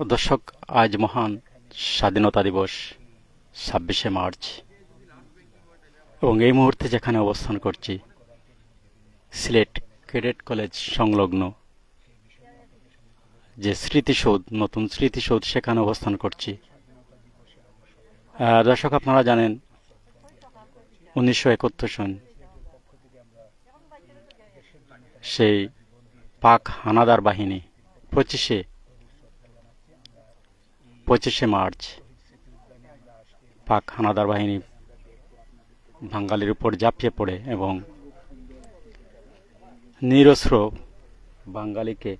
দর্শক আজ মহান স্বাধীনতা দিবস, ছাব্বিশে মার্চ। এবং এই মুহূর্তে যেখানে অবস্থান করছি, সিলেট ক্যাডেট কলেজ সংলগ্ন। যে স্মৃতিসৌধ, নতুন স্মৃতিসৌধ সেখানে অবস্থান করছি। দর্শক আপনারা জানেন, উনিশশো একাত্তর সন সেই পাক হানাদার বাহিনী, পঁচিশে পঁচিশে মার্চ পাক হানাদার বাহিনী বাঙালির উপর ঝাঁপিয়ে পড়ে এবং নিরস্র বাঙালিকে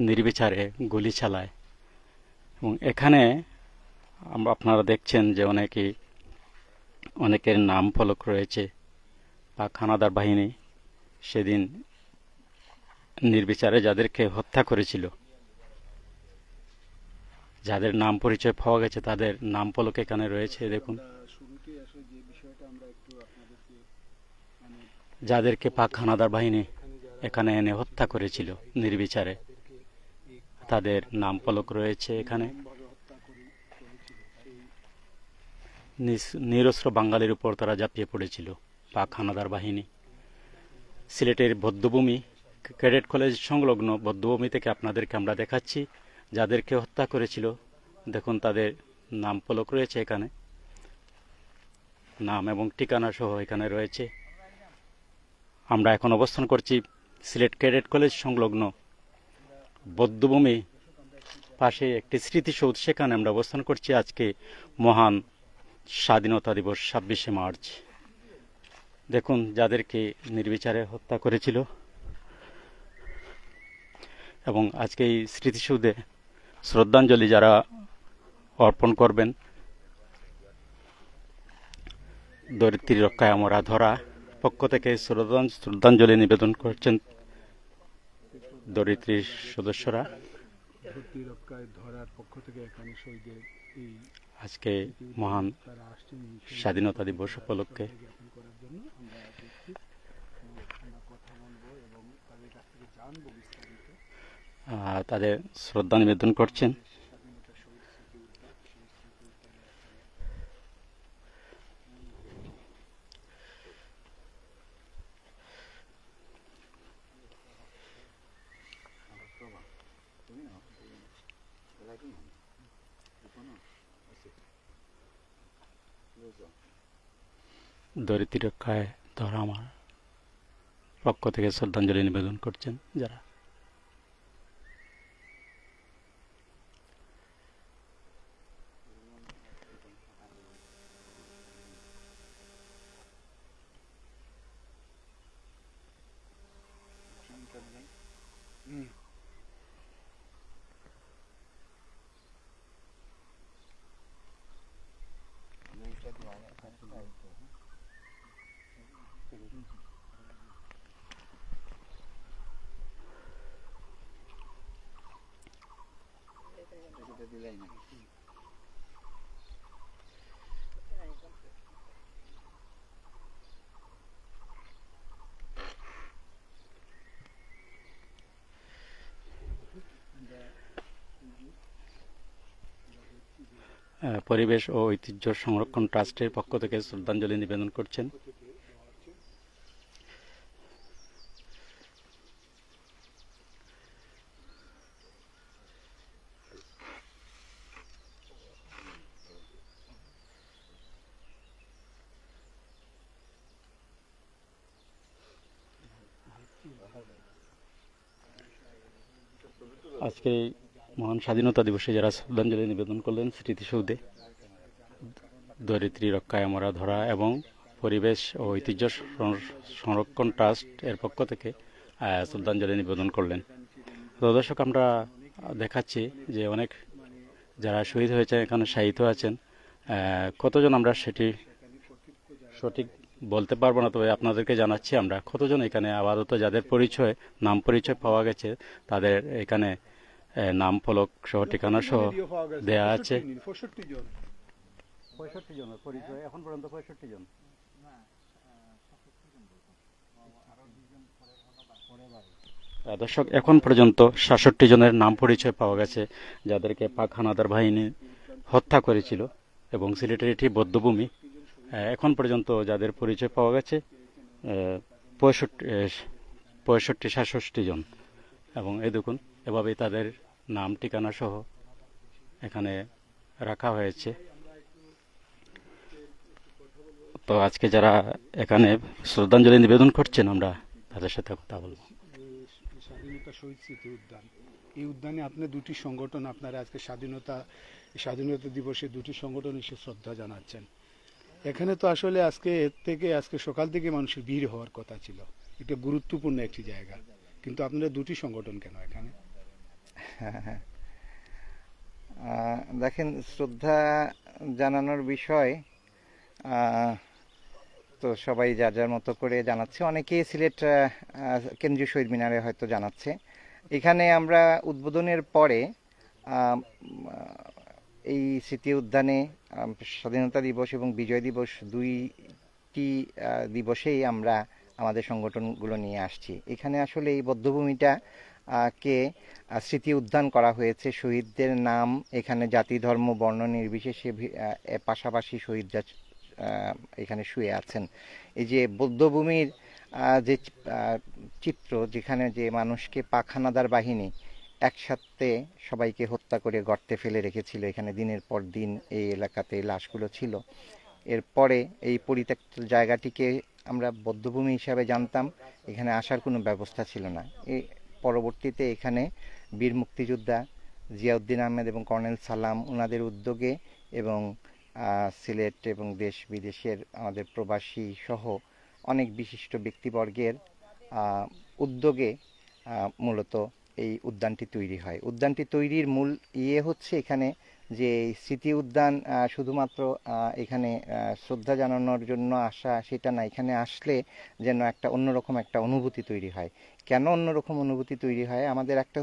নির্বিচারে গুলি চালায়। এবং এখানে আপনারা দেখছেন যে অনেকে, অনেকের নাম ফলক রয়েছে। পাক হানাদার বাহিনী সেদিন নির্বিচারে যাদেরকে হত্যা করেছিল যাদের নাম পরিচয় পাওয়া গেছে, তাদের নাম ফলক এখানে রয়েছে, দেখুন। যাদেরকে পাক হানাদার বাহিনী এখানে এনে হত্যা করেছিল নির্বিচারে, তাদের নাম ফলক রয়েছে এখানে। নিরস্ত্র বাঙালির উপর তারা ঝাঁপিয়ে পড়েছিল পাক হানাদার বাহিনী। সিলেটের বৌদ্ধভূমি ক্যাডেট কলেজ সংলগ্ন বৌদ্ধভূমি থেকে আপনাদেরকে আমরা দেখাচ্ছি। যাদেরকে হত্যা করেছিল, দেখুন তাদের নাম ফলক রয়েছে এখানে। নাম এবং ঠিকানা সহ এখানে রয়েছে। আমরা এখন অবস্থান করছি সিলেট ক্যাডেট কলেজ সংলগ্ন বৌদ্ধভূমি পাশে একটি স্মৃতিসৌধ। সেখানে আমরা অবস্থান করছি আজকে মহান স্বাধীনতা দিবস ছাব্বিশে মার্চ। দেখুন যাদেরকে নির্বিচারে হত্যা করেছিল। এবং আজকে এই স্মৃতিসৌধে শ্রদ্ধাঞ্জলি যারা অর্পণ করবেন। দরিদ্রী রক্ষায় আমরা ধরা পক্ষ থেকে শ্রদ্ধাঞ্জলি নিবেদন করছেন দরিদ্রী সদস্যরা। আজকে মহান স্বাধীনতা দিবস উপলক্ষে। জানব বিস্তারিত। তাদের শ্রদ্ধা নিবেদন করছেন। দরিদ্রী ধরা আমার পক্ষ থেকে শ্রদ্ধাঞ্জলি নিবেদন করছেন যারা। পরিবেশ ও ঐতিহ্য সংরক্ষণ ট্রাস্টের পক্ষ থেকে শ্রদ্ধাঞ্জলি নিবেদন করছেন আজকে এই মহান স্বাধীনতা দিবসে যারা শ্রদ্ধাঞ্জলি নিবেদন করলেন স্মৃতিসৌধে, দরিদ্রী রক্ষায় আমরা ধরা এবং পরিবেশ ও ঐতিহ্য সংরক্ষণ ট্রাস্ট এর পক্ষ থেকে শ্রদ্ধাঞ্জলি নিবেদন করলেন। তো দর্শক, আমরা দেখাচ্ছি যে অনেক যারা শহীদ হয়েছেন, এখানে শাহিত আছেন কতজন আমরা সেটি সঠিক বলতে পারব না, তবে আপনাদেরকে জানাচ্ছি আমরা কতজন এখানে আপাতত যাদের পরিচয়, নাম পরিচয় পাওয়া গেছে, তাদের এখানে নাম, ফলক সহ, ঠিকানা সহ দেয়া আছে। এখন পর্যন্ত দর্শক, এখন পর্যন্ত সাতষট্টি জনের নাম পরিচয় পাওয়া গেছে, যাদেরকে পাক হানাদার বাহিনী হত্যা করেছিল এবং সিলেটের এটি বৌদ্ধভূমি এখন পর্যন্ত যাদের পরিচয় পাওয়া গেছে পঁয়ষট্টি পঁয়ষট্টি সাতষট্টি জন। এবং এই দেখুন, এভাবেই তাদের নাম, ঠিকানা সহ এখানে রাখা হয়েছে। তো আজকে যারা এখানে শ্রদ্ধাঞ্জলি নিবেদন করছেন, আমরা তাদের সাথে কথা বলব। স্বাধীনতা শহীদ স্মৃতি উদ্যান। এই উদ্যানে আপনার দুটি সংগঠন, আপনারা আজকে স্বাধীনতা স্বাধীনতা দিবসে দুটি সংগঠন এসে শ্রদ্ধা জানাচ্ছেন। এখানে তো আসলে আজকে এর থেকে, আজকে সকাল থেকে মানুষের ভিড় হওয়ার কথা ছিল। এটা গুরুত্বপূর্ণ একটি জায়গা। কিন্তু আপনারা দুটি সংগঠন কেন এখানে? দেখেন, শ্রদ্ধা জানানোর বিষয় তো সবাই যার যার মতো করে জানাচ্ছে। অনেকেই সিলেট কেন্দ্রীয় শহীদ মিনারে হয়তো জানাচ্ছে। এখানে আমরা উদ্বোধনের পরে এই স্মৃতি উদ্যানে স্বাধীনতা দিবস এবং বিজয় দিবস দুইটি দিবসেই আমরা আমাদের সংগঠনগুলো নিয়ে আসছি। এখানে আসলে এই বদ্ধভূমিটা কে স্মৃতি উদ্যান করা হয়েছে। শহীদদের নাম এখানে জাতি, ধর্ম, বর্ণ নির্বিশেষে পাশাপাশি শহীদরা এখানে শুয়ে আছেন। এই যে বৌদ্ধভূমির যে চিত্র যেখানে যে মানুষকে পাখানাদার বাহিনী একসাথে সবাইকে হত্যা করে গর্তে ফেলে রেখেছিল, এখানে দিনের পর দিন এই এলাকাতে লাশগুলো ছিল। এরপরে এই পরিত্যক্ত জায়গাটিকে আমরা বদ্ধভূমি হিসাবে জানতাম, এখানে আসার কোনো ব্যবস্থা ছিল না। পরবর্তীতে এখানে বীর মুক্তিযোদ্ধা জিয়াউদ্দিন আহমেদ এবং কর্নেল সালাম ওনাদের উদ্যোগে এবং সিলেট এবং দেশ বিদেশের আমাদের প্রবাসী সহ অনেক বিশিষ্ট ব্যক্তিবর্গের উদ্যোগে মূলত এই উদ্যানটি তৈরি হয়। উদ্যানটি তৈরির মূল ইয়ে হচ্ছে এখানে যে স্মৃতি উদ্যান শুধুমাত্র এখানে শ্রদ্ধা জানানোর জন্য আসা সেটা না, এখানে আসলে যেন একটা অন্যরকম একটা অনুভূতি তৈরি হয়। কেন অন্যরকম অনুভূতি তৈরি হয়? আমাদের একটা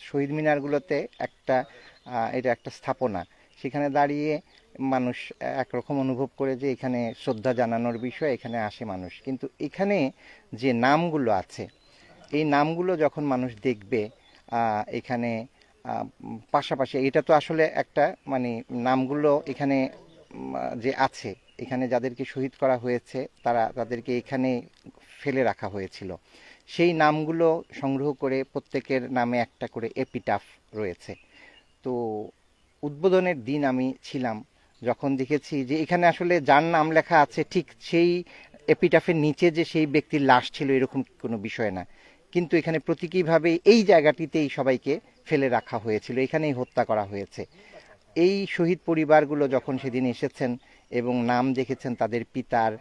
শহীদ মিনারগুলোতে একটা এটা একটা স্থাপনা। সেখানে দাঁড়িয়ে মানুষ একরকম অনুভব করে যে এখানে শ্রদ্ধা জানানোর বিষয়, এখানে আসে মানুষ। কিন্তু এখানে যে নামগুলো আছে এই নামগুলো যখন মানুষ দেখবে এখানে পাশাপাশি এটা তো আসলে একটা মানে নামগুলো এখানে যে আছে, এখানে যাদেরকে শহীদ করা হয়েছে, তারা তাদেরকে এখানে ফেলে রাখা হয়েছিল। সেই নামগুলো সংগ্রহ করে প্রত্যেকের নামে একটা করে এপিটাফ রয়েছে। তো উদ্বোধনের দিন আমি ছিলাম, যখন দেখেছি যে এখানে আসলে যার নাম লেখা আছে, ঠিক সেই এপিটাফের নিচে যে সেই ব্যক্তির লাশ ছিল, এরকম কোনো বিষয় না। কিন্তু এখানে প্রতীকীভাবে এই জায়গাটিতেই সবাইকে ফেলে রাখা হয়েছিল, এখানেই হত্যা করা হয়েছে। এই শহীদ পরিবারগুলো যখন সেদিন এসেছেন এবং নাম দেখেছেন তাদের পিতার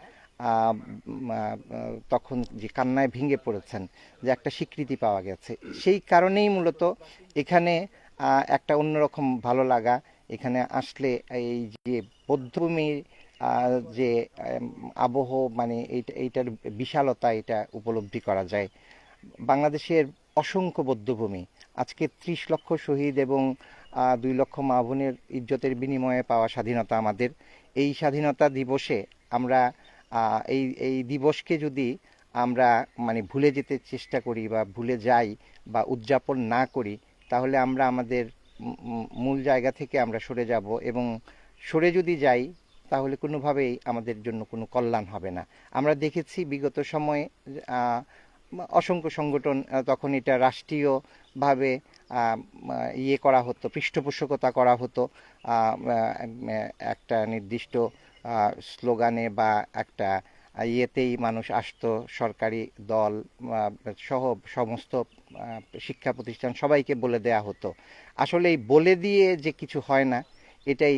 তখন যে কান্নায় ভেঙে পড়েছেন, যে একটা স্বীকৃতি পাওয়া গেছে, সেই কারণেই মূলত এখানে একটা অন্যরকম ভালো লাগা এখানে আসলে এই যে বৌদ্ধভূমির যে আবহ মানে এইটা- এইটার বিশালতা এটা উপলব্ধি করা যায়। বাংলাদেশের অসংখ্য বৌদ্ধভূমি। আজকে ত্রিশ লক্ষ শহীদ এবং দুই লক্ষ মা বোনের ইজ্জতের বিনিময়ে পাওয়া স্বাধীনতা আমাদের। এই স্বাধীনতা দিবসে আমরা এই এই দিবসকে যদি আমরা মানে ভুলে যেতে চেষ্টা করি বা ভুলে যাই বা উদযাপন না করি, তাহলে আমরা আমাদের মূল জায়গা থেকে আমরা সরে যাব এবং সরে যদি যাই, তাহলে কোনোভাবেই আমাদের জন্য কোনো কল্যাণ হবে না। আমরা দেখেছি বিগত সময়ে অসংখ্য সংগঠন তখন এটা রাষ্ট্রীয়ভাবে ইয়ে করা হতো, পৃষ্ঠপোষকতা করা হতো একটা নির্দিষ্ট স্লোগানে বা একটা ইয়েতেই মানুষ আসতো, সরকারি দল সহ সমস্ত শিক্ষা প্রতিষ্ঠান সবাইকে বলে দেয়া হতো। আসলে এই বলে দিয়ে যে কিছু হয় না, এটাই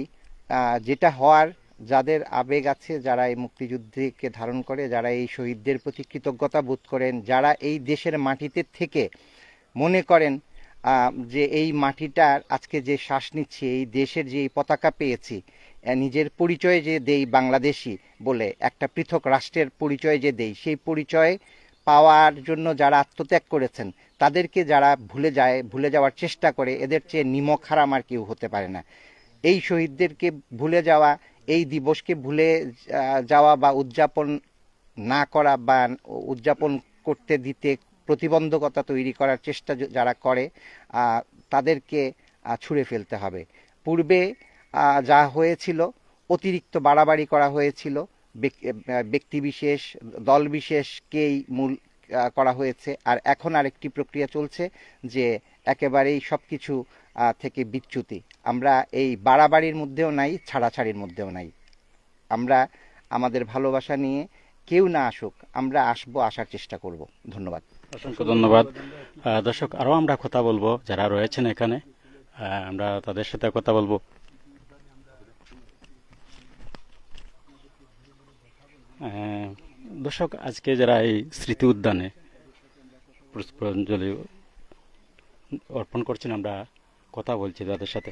যেটা হওয়ার যাদের আবেগ আছে, যারা এই মুক্তিযুদ্ধকে ধারণ করে, যারা এই শহীদদের প্রতি কৃতজ্ঞতা বোধ করেন, যারা এই দেশের মাটিতে থেকে মনে করেন যে এই মাটিটার আজকে যে শ্বাস নিচ্ছি, এই দেশের যে পতাকা পেয়েছি নিজের পরিচয় যে দেই বাংলাদেশি বলে, একটা পৃথক রাষ্ট্রের পরিচয় যে দেই, সেই পরিচয় পাওয়ার জন্য যারা আত্মত্যাগ করেছেন, তাদেরকে যারা ভুলে যায়, ভুলে যাওয়ার চেষ্টা করে, এদের চেয়ে নিমক হারাম আর কেউ হতে পারে না। এই শহীদদেরকে ভুলে যাওয়া এই দিবসকে ভুলে যাওয়া বা উদযাপন না করা বা উদযাপন করতে দিতে প্রতিবন্ধকতা তৈরি করার চেষ্টা যারা করে তাদেরকে ছুঁড়ে ফেলতে হবে। পূর্বে যা হয়েছিল, অতিরিক্ত বাড়াবাড়ি করা হয়েছিল ব্যক্তিবিশেষ দলবিশেষকেই মূল করা হয়েছে। আর এখন আরেকটি প্রক্রিয়া চলছে যে, একেবারেই সব কিছু থেকে বিচ্যুতি। আমরা এই বাড়াবাড়ির মধ্যেও নাই, ছাড়াছাড়ির মধ্যেও নাই। আমরা আমাদের ভালোবাসা নিয়ে কেউ না আসুক, আমরা আসব, আসার চেষ্টা করব। ধন্যবাদ। অসংখ্য ধন্যবাদ। দর্শক, আরও আমরা কথা বলব, যারা রয়েছেন এখানে। আমরা তাদের সাথে কথা বলব। দর্শক, আজকে যারা এই স্মৃতি উদ্যানে পুষ্পাঞ্জলি অর্পণ করছেন, আমরা কথা বলছি তাদের সাথে।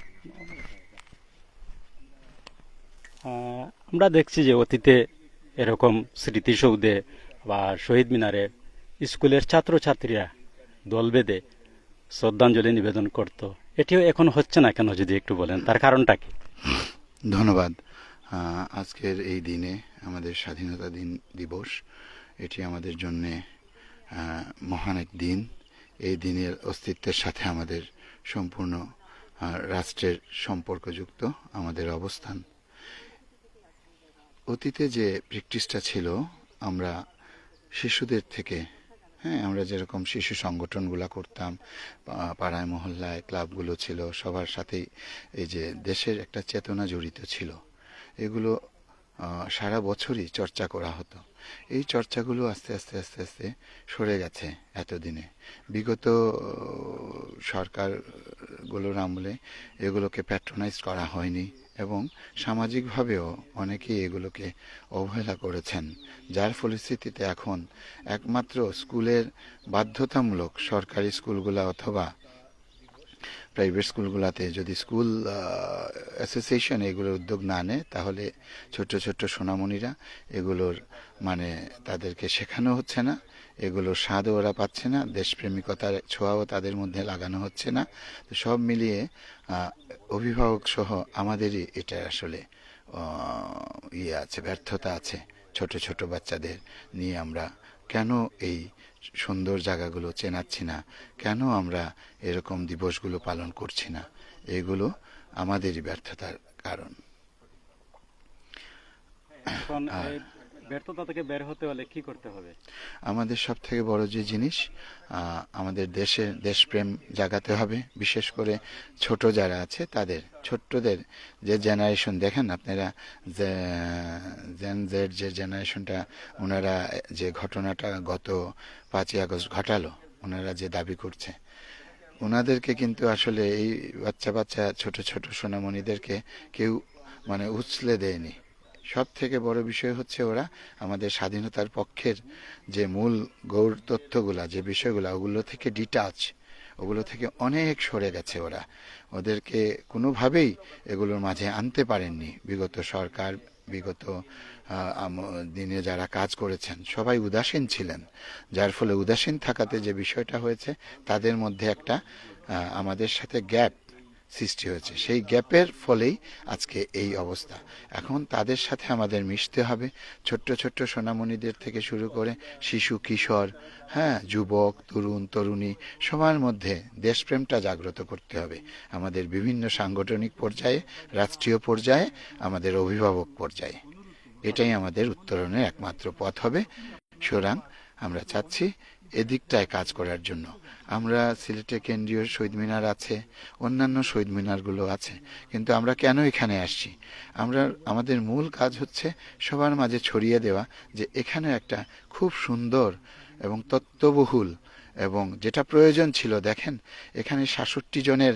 আমরা দেখছি যে অতীতে এরকম স্মৃতিসৌধে বা শহীদ মিনারে স্কুলের ছাত্রছাত্রীরা দল বেঁধে শ্রদ্ধাঞ্জলি নিবেদন করত। এটিও এখন হচ্ছে না কেন যদি একটু বলেন? তার কারণটা কি? ধন্যবাদ। আজকের এই দিনে আমাদের স্বাধীনতা দিন দিবস, এটি আমাদের জন্যে মহান এক দিন। এই দিনের অস্তিত্বের সাথে আমাদের সম্পূর্ণ রাষ্ট্রের সম্পর্কযুক্ত আমাদের অবস্থান। অতীতে যে প্র্যাকটিসটা ছিল, আমরা শিশুদের থেকে হ্যাঁ আমরা যেরকম শিশু সংগঠনগুলো করতাম পাড়ায়, মহল্লায় ক্লাবগুলো ছিল, সবার সাথেই এই যে দেশের একটা চেতনা জড়িত ছিল, এগুলো সারা বছরই চর্চা করা হতো। এই চর্চাগুলো আস্তে আস্তে আস্তে আস্তে সরে গেছে এতদিনে। বিগত সরকারগুলোর আমলে এগুলোকে প্যাট্রোনাইজ করা হয়নি এবং সামাজিকভাবেও অনেকেই এগুলোকে অবহেলা করেছেন, যার ফলশ্রুতিতে এখন একমাত্র স্কুলের বাধ্যতামূলক সরকারি স্কুলগুলো অথবা প্রাইভেট স্কুলগুলোতে যদি স্কুল অ্যাসোসিয়েশন এগুলোর উদ্যোগ না নেয়, তাহলে ছোট ছোট সোনামণিরা এগুলোর মানে তাদেরকে শেখানো হচ্ছে না, এগুলোর স্বাদও ওরা পাচ্ছে না, দেশপ্রেমিকতার ছোঁয়াও তাদের মধ্যে লাগানো হচ্ছে না। তো সব মিলিয়ে অভিভাবক সহ আমাদেরই এটা আসলে ইয়ে আছে, ব্যর্থতা আছে ছোট ছোট বাচ্চাদের নিয়ে আমরা কেন এই সুন্দর জায়গাগুলো চেনাচ্ছি না। কেন আমরা এরকম দিবসগুলো পালন করছি না? এগুলো আমাদেরই ব্যর্থতার কারণ। ব্যর্থতা থেকে বের হতে হলে কি করতে হবে? আমাদের সব থেকে বড় যে জিনিস আমাদের দেশে দেশপ্রেম জাগাতে হবে। বিশেষ করে ছোট যারা আছে তাদের, ছোট্টদের যে জেনারেশন দেখেন আপনারা জেন জেড যে জেনারেশনটা ওনারা যে ঘটনাটা গত পাঁচই আগস্ট ঘটালো, ওনারা যে দাবি করছে। ওনাদেরকে কিন্তু আসলে এই বাচ্চা বাচ্চা, ছোট ছোট সোনামণিদেরকে কেউ মানে উছলে দেয়নি। সব থেকে বড় বিষয় হচ্ছে ওরা আমাদের স্বাধীনতার পক্ষের যে মূল গৌর তথ্যগুলা, যে বিষয়গুলা, ওগুলো থেকে ডিটাচ ওগুলো থেকে অনেক সরে গেছে ওরা। ওদেরকে কোনোভাবেই এগুলোর মাঝে আনতে পারেননি। বিগত সরকার, বিগত দিনে যারা কাজ করেছেন, সবাই উদাসীন ছিলেন। যার ফলে উদাসীন থাকাতে যে বিষয়টা হয়েছে, তাদের মধ্যে একটা আমাদের সাথে গ্যাপ সৃষ্টি হয়েছে। সেই গ্যাপের ফলেই আজকে এই অবস্থা। এখন তাদের সাথে আমাদের মিশতে হবে। ছোট্ট ছোট্ট সোনামণিদের থেকে শুরু করে শিশু, কিশোর হ্যাঁ যুবক, তরুণ, তরুণী, সবার মধ্যে দেশপ্রেমটা জাগ্রত করতে হবে। আমাদের বিভিন্ন সাংগঠনিক পর্যায়ে, রাষ্ট্রীয় পর্যায়ে, আমাদের অভিভাবক পর্যায়ে। এটাই আমাদের উত্তরণের একমাত্র পথ হবে। সুতরাং আমরা চাচ্ছি এদিকটায় কাজ করার জন্য। আমরা সিলেটে কেন্দ্রীয় শহীদ মিনার আছে, অন্যান্য শহীদ মিনারগুলো আছে, কিন্তু আমরা কেন এখানে আসছি? আমরা, আমাদের মূল কাজ হচ্ছে সবার মাঝে ছড়িয়ে দেওয়া যে এখানে একটা খুব সুন্দর এবং তত্ত্ববহুল এবং যেটা প্রয়োজন ছিল, দেখেন, এখানে সাতষট্টি জনের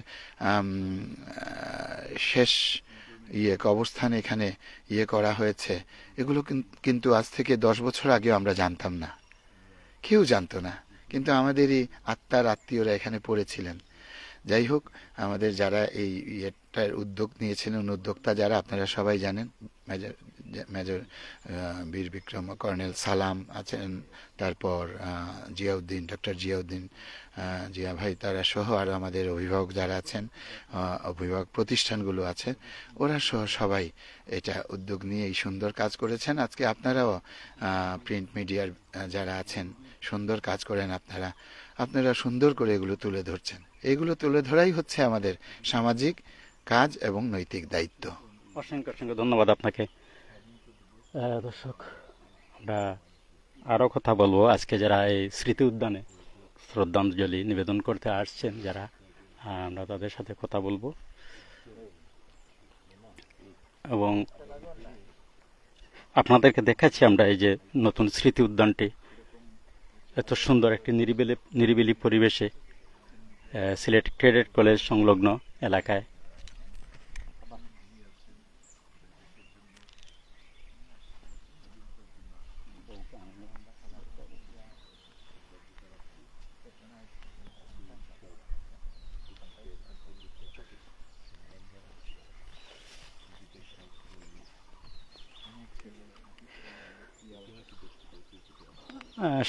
শেষ ইয়ে অবস্থান এখানে ইয়ে করা হয়েছে। এগুলো কিন- কিন্তু আজ থেকে দশ বছর আগেও আমরা জানতাম না। কেউ জানতো না। কিন্তু আমাদেরই আত্মার আত্মীয়রা এখানে পড়েছিলেন। যাই হোক, আমাদের যারা এই ইয়েটার উদ্যোগ নিয়েছিলেন উদ্যোক্তা যারা, আপনারা সবাই জানেন, মেজর মেজর বীর বিক্রম, কর্নেল সালাম আছেন, তারপর জিয়াউদ্দিন, ডক্টর জিয়াউদ্দিন জিয়া ভাই তারা সহ আর আমাদের অভিভাবক যারা আছেন অভিভাবক প্রতিষ্ঠানগুলো আছে, ওরা সহ সবাই এটা উদ্যোগ নিয়ে এই সুন্দর কাজ করেছেন। আজকে আপনারাও প্রিন্ট মিডিয়ার যারা আছেন সুন্দর কাজ করেন আপনারা। আপনারা সুন্দর করে এগুলো তুলে ধরছেন। এগুলো তুলে ধরাই হচ্ছে আমাদের সামাজিক কাজ এবং নৈতিক দায়িত্ব। অসংখ্য অসংখ্য ধন্যবাদ আপনাকে। দর্শক আমরা আরও কথা বলব। আজকে যারা এই স্মৃতি উদ্যানে শ্রদ্ধাঞ্জলি নিবেদন করতে আসছেন যারা আমরা তাদের সাথে কথা বলব। এবং আপনাদেরকে দেখাচ্ছি আমরা এই যে নতুন স্মৃতি উদ্যানটি। এত সুন্দর একটি নিরিবিলি নিরিবিলি পরিবেশে সিলেট ক্রেডিট কলেজ সংলগ্ন এলাকায়।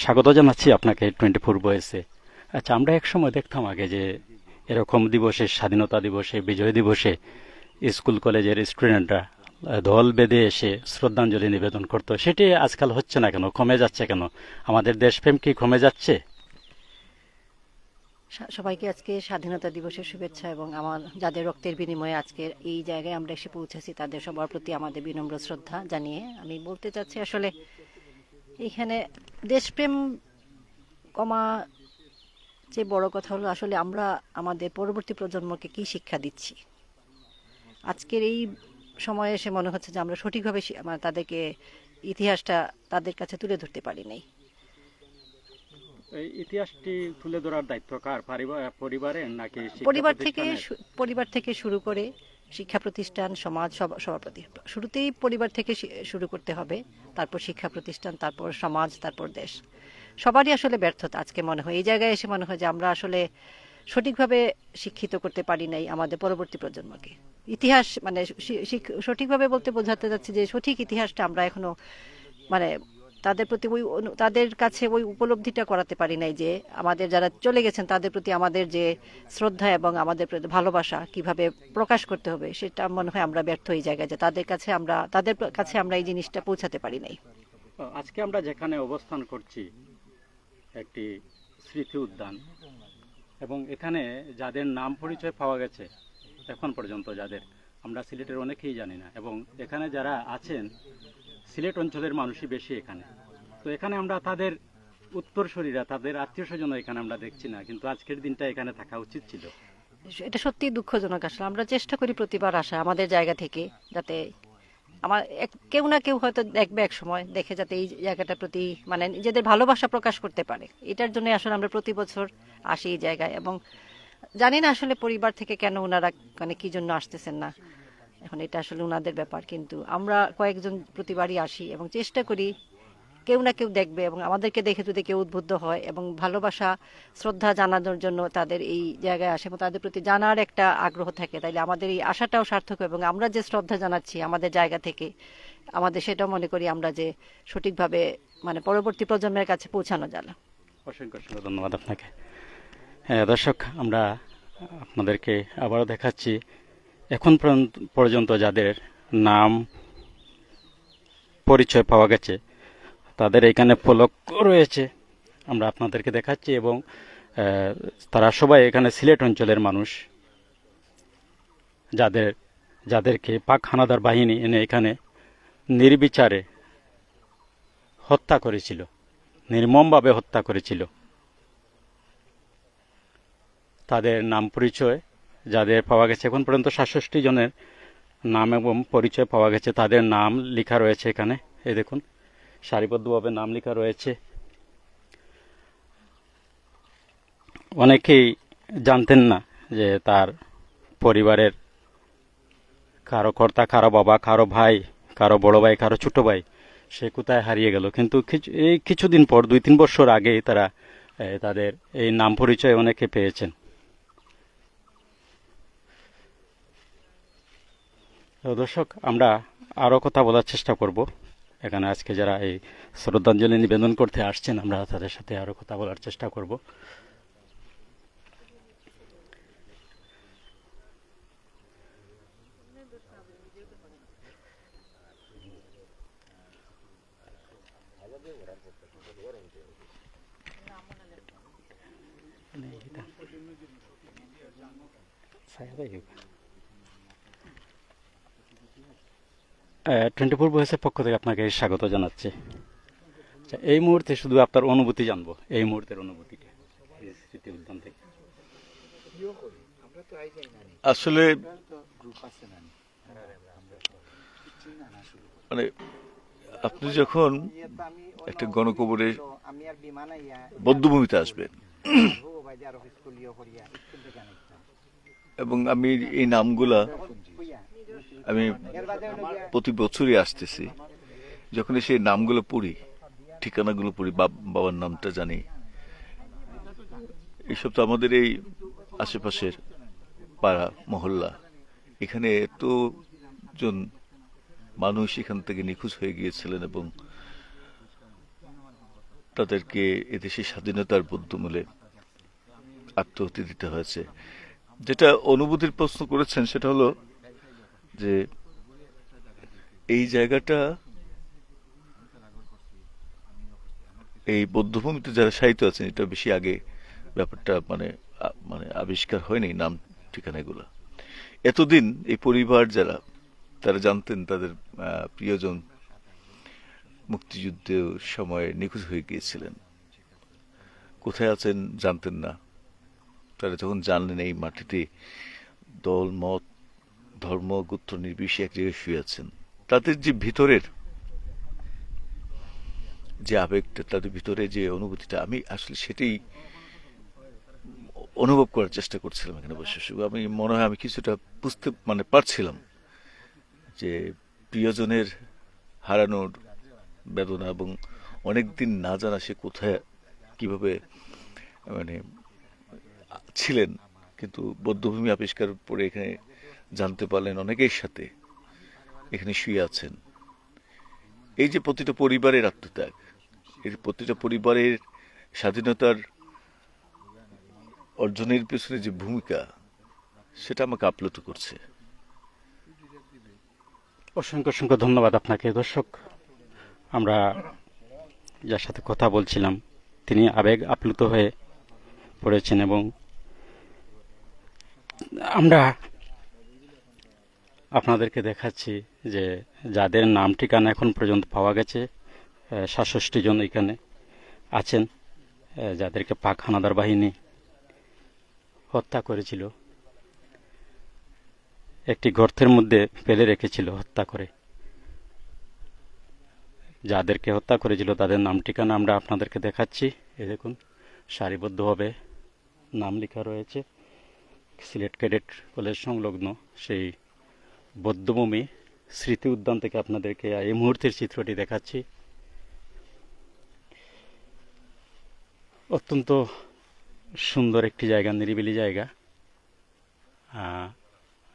স্বাগত জানাচ্ছি আপনাকে টোয়েন্টি ফোর বয়েসে। আচ্ছা আমরা এক সময় দেখতাম আগে যে এরকম দিবসে, স্বাধীনতা দিবসে, বিজয় দিবসে স্কুল কলেজের স্টুডেন্টরা দল বেঁধে এসে শ্রদ্ধাঞ্জলি নিবেদন করতো। সেটি আজকাল হচ্ছে না কেন? কমে যাচ্ছে কেন? আমাদের দেশপ্রেম কি কমে যাচ্ছে? সবাইকে আজকে স্বাধীনতা দিবসের শুভেচ্ছা এবং আমার, যাদের রক্তের বিনিময়ে আজকে এই জায়গায় আমরা এসে পৌঁছেছি, তাদের সবার প্রতি আমাদের বিনম্র শ্রদ্ধা জানিয়ে আমি বলতে চাচ্ছি, আসলে এখানে দেশপ্রেম কমা যে বড় কথা হলো আসলে আমরা আমাদের পরবর্তী প্রজন্মকে কি শিক্ষা দিচ্ছি? আজকের এই সময়ে এসে মনে হচ্ছে যে আমরা সঠিকভাবে মানে তাদেরকে ইতিহাসটা তাদের কাছে তুলে ধরতে পারি নাই। এই ইতিহাসটি তুলে ধরার দায়িত্ব কার? পরিবারের নাকি পরিবার থেকে পরিবার থেকে শুরু করে শিক্ষা প্রতিষ্ঠান সমাজ সব- সবার প্রতি শুরুতেই পরিবার থেকে শুরু করতে হবে, তারপর শিক্ষা প্রতিষ্ঠান তারপর সমাজ, তারপর দেশ। সবারই আসলে ব্যর্থতা আজকে মনে হয়। এই জায়গায় এসে মনে হয় যে আমরা আসলে সঠিকভাবে শিক্ষিত করতে পারি নাই আমাদের পরবর্তী প্রজন্মকে। ইতিহাস মানে সঠিকভাবে বলতে বোঝাতে যাচ্ছি যে সঠিক ইতিহাসটা আমরা এখনও মানে তাদের প্রতি ওই তাদের কাছে ওই উপলব্ধিটা করাতে পারি নাই যে আমাদের যারা চলে গেছেন, তাদের প্রতি আমাদের যে শ্রদ্ধা এবং আমাদের প্রতি ভালোবাসা কীভাবে প্রকাশ করতে হবে, সেটা মনে হয় আমরা ব্যর্থ এই জায়গায় যে তাদের কাছে আমরা, তাদের কাছে আমরা এই জিনিসটা পৌঁছাতে পারি নাই। আজকে আমরা যেখানে অবস্থান করছি, একটি স্মৃতি উদ্যান, এবং এখানে যাদের নাম পরিচয় পাওয়া গেছে, এখন পর্যন্ত যাদের, আমরা সিলেটের অনেকেই জানি না, এবং এখানে যারা আছেন সিলেট অঞ্চলের মানুষই বেশি এখানে। তো এখানে আমরা তাদের উত্তর উত্তরসূরিরা, তাদের আত্মীয় স্বজন এখানে আমরা দেখছি না, কিন্তু আজকের দিনটা এখানে থাকা উচিত ছিল। এটা সত্যি দুঃখজনক আসলে। আমরা চেষ্টা করি প্রতিবার আসা আমাদের জায়গা থেকে, যাতে আমার কেউ না কেউ হয়তো দেখবে এক সময়, দেখে যাতে এই জায়গাটার প্রতি মানে নিজেদের ভালোবাসা প্রকাশ করতে পারে। এটার জন্য আসলে আমরা প্রতি বছর আসি এই জায়গায়। এবং জানি না আসলে পরিবার থেকে কেন ওনারা মানে কি জন্য আসতেছেন না। এখন এটা আসলে ওনাদের ব্যাপার, কিন্তু আমরা কয়েকজন প্রতিবারই আসি এবং চেষ্টা করি কেউ না কেউ দেখবে এবং আমাদেরকে দেখে যদি কেউ উদ্বুদ্ধ হয় এবং ভালোবাসা, শ্রদ্ধা জানানোর জন্য তাদের এই জায়গায় আসে এবং তাদের প্রতি জানার একটা আগ্রহ থাকে, তাইলে আমাদের এই আশাটাও সার্থক এবং আমরা যে শ্রদ্ধা জানাচ্ছি আমাদের জায়গা থেকে, আমাদের সেটাও মনে করি আমরা যে সঠিকভাবে মানে পরবর্তী প্রজন্মের কাছে পৌঁছানো জানা অসংখ্য অসংখ্য ধন্যবাদ আপনাকে। হ্যাঁ দর্শক, আমরা আপনাদেরকে আবারও দেখাচ্ছি এখন পর্যন্ত- যাদের নাম পরিচয় পাওয়া গেছে, তাদের এখানে ফলক রয়েছে। আমরা আপনাদেরকে দেখাচ্ছি এবং তারা সবাই এখানে সিলেট অঞ্চলের মানুষ। যাদের, যাদেরকে পাক হানাদার বাহিনী এনে এখানে নির্বিচারে হত্যা করেছিল, নির্মমভাবে হত্যা করেছিল। তাদের নাম পরিচয় যাদের পাওয়া গেছে, এখন পর্যন্ত সাতষট্টি জনের নাম এবং পরিচয় পাওয়া গেছে, তাদের নাম লেখা রয়েছে এখানে। এই দেখুন, সারিবদ্ধভাবে নাম লেখা রয়েছে। অনেকেই জানতেন না যে তার পরিবারের কারও কর্তা, কারও বাবা, কারও ভাই, কারও বড় ভাই, কারও ছোটো ভাই, সে কোথায় হারিয়ে গেল। কিন্তু কিছু এই কিছুদিন পর দুই তিন বছর আগেই তারা তাদের এই নাম পরিচয় অনেকে পেয়েছেন। তো দর্শক, আমরা আরও কথা বলার চেষ্টা করব। এখানে আজকে যারা এই শ্রদ্ধাঞ্জলি নিবেদন করতে আসছেন, আমরা তাদের সাথে আরও কথা বলার চেষ্টা করব। টোয়েন্টি ফোর বয়সের পক্ষ থেকে আপনাকে স্বাগত জানাচ্ছি। আচ্ছা, এই মুহূর্তে শুধু আপনার অনুভূতি জানব এই মুহূর্তের অনুভূতিটা উদ্যান থেকে। আসলে মানে আপনি যখন একটা গণকবরে বদ্ধভূমিতে আসবেন এবং আমি এই নামগুলা আমি প্রতি বছরই আসতেছি। যখন সেই নামগুলো পড়ি, ঠিকানাগুলো পড়ি, বাব- বাবার নামটা জানি। এইসব তো আমাদের এই আশেপাশের পাড়া, মহল্লা। এখানে এত জন মানুষ এখান থেকে নিখোঁজ হয়ে গিয়েছিলেন এবং তাদেরকে এদেশের স্বাধীনতার বদ্ধমূলে আত্মহতি দিতে হয়েছে। যেটা অনুভূতির প্রশ্ন করেছেন সেটা হলো যে এই জায়গাটা এই বৌদ্ধভূমিতে যারা সাহিত্য আছেন, এটা বেশি আগে ব্যাপারটা মানে মানে আবিষ্কার হয়নি নাম ঠিকানাগুলো। এতদিন এই পরিবার যারা, তারা জানতেন তাদের প্রিয়জন মুক্তিযুদ্ধের সময় নিখোঁজ হয়ে গিয়েছিলেন। কোথায় আছেন জানতেন না। তারা যখন জানলেন এই মাটিতে দল, মত ধর্ম, গোত্র নির্বিশে এক জায়গায় শুয়ে আছেন তাদের যে ভিতরের যে আবেগটা, তাদের ভিতরে যে অনুভূতিটা, আমি আসলে সেটাই অনুভব করার চেষ্টা করছিলাম এখানে বসে। আমি, মনে হয় আমি কিছুটা বুঝতে মানে পারছিলাম যে প্রিয়জনের হারানোর বেদনা এবং অনেকদিন না জানা সে কোথায়, কীভাবে মানে ছিলেন কিন্তু বৌদ্ধভূমি আবিষ্কার পরে এখানে জানতে পারলেন অনেকের সাথে। এখানে শুয়ে আছেন। এই যে প্রতিটা পরিবারের আত্মত্যাগ এর প্রতিটা পরিবারের স্বাধীনতার অর্জনের পেছনে যে ভূমিকা, সেটা আমাকে আপ্লুত করছে। অসংখ্য অসংখ্য ধন্যবাদ আপনাকে, দর্শক। আমরা যার সাথে কথা বলছিলাম, তিনি আবেগ আপ্লুত হয়ে পড়েছেন এবং আমরা আপনাদেরকে দেখাচ্ছি যে যাদের নাম ঠিকানা এখন পর্যন্ত পাওয়া গেছে সাতষষ্টি জন এখানে আছেন যাদেরকে পাক হানাদার বাহিনী হত্যা করেছিল। একটি গর্তের মধ্যে ফেলে রেখেছিল হত্যা করে। যাদেরকে হত্যা করেছিল তাদের নাম ঠিকানা আমরা আপনাদেরকে দেখাচ্ছি। এ দেখুন, সারিবদ্ধভাবে নাম লেখা রয়েছে। সিলেট ক্যাডেট কলেজ সংলগ্ন সেই বৌদ্ধভূমি স্মৃতি উদ্যান থেকে আপনাদেরকে এই মুহূর্তের চিত্রটি দেখাচ্ছি। অত্যন্ত সুন্দর একটি জায়গা, নিরিবিলি জায়গা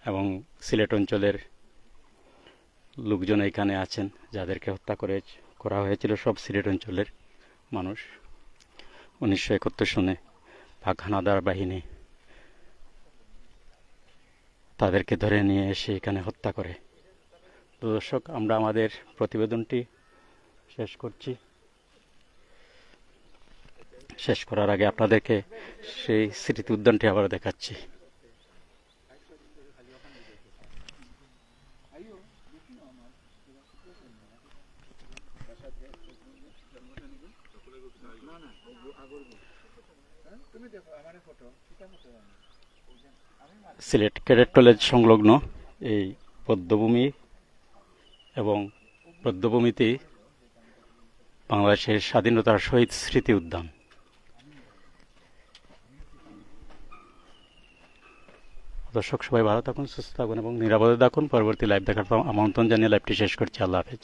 এবং সিলেট অঞ্চলের লোকজন এখানে আছেন যাদেরকে হত্যা করে, করা হয়েছিল সব সিলেট অঞ্চলের মানুষ। উনিশশো একাত্তর সনে পাক হানাদার বাহিনী তাদেরকে ধরে নিয়ে এসে এখানে হত্যা করে দর্শক আমরা আমাদের প্রতিবেদনটি শেষ করছি শেষ করার আগে আপনাদেরকে সেই স্মৃতি উদ্যানটি আবার দেখাচ্ছি সিলেট ক্যাডেট কলেজ সংলগ্ন এই পদ্মভূমি এবং পদ্মভূমিতে বাংলাদেশের স্বাধীনতার শহীদ স্মৃতি উদ্যান। দর্শক, সবাই ভালো থাকুন, সুস্থ থাকুন এবং নিরাপদে থাকুন। পরবর্তী লাইভ দেখার আমন্ত্রণ জানিয়ে লাইভটি শেষ করছি। আল্লাহ হাফেজ।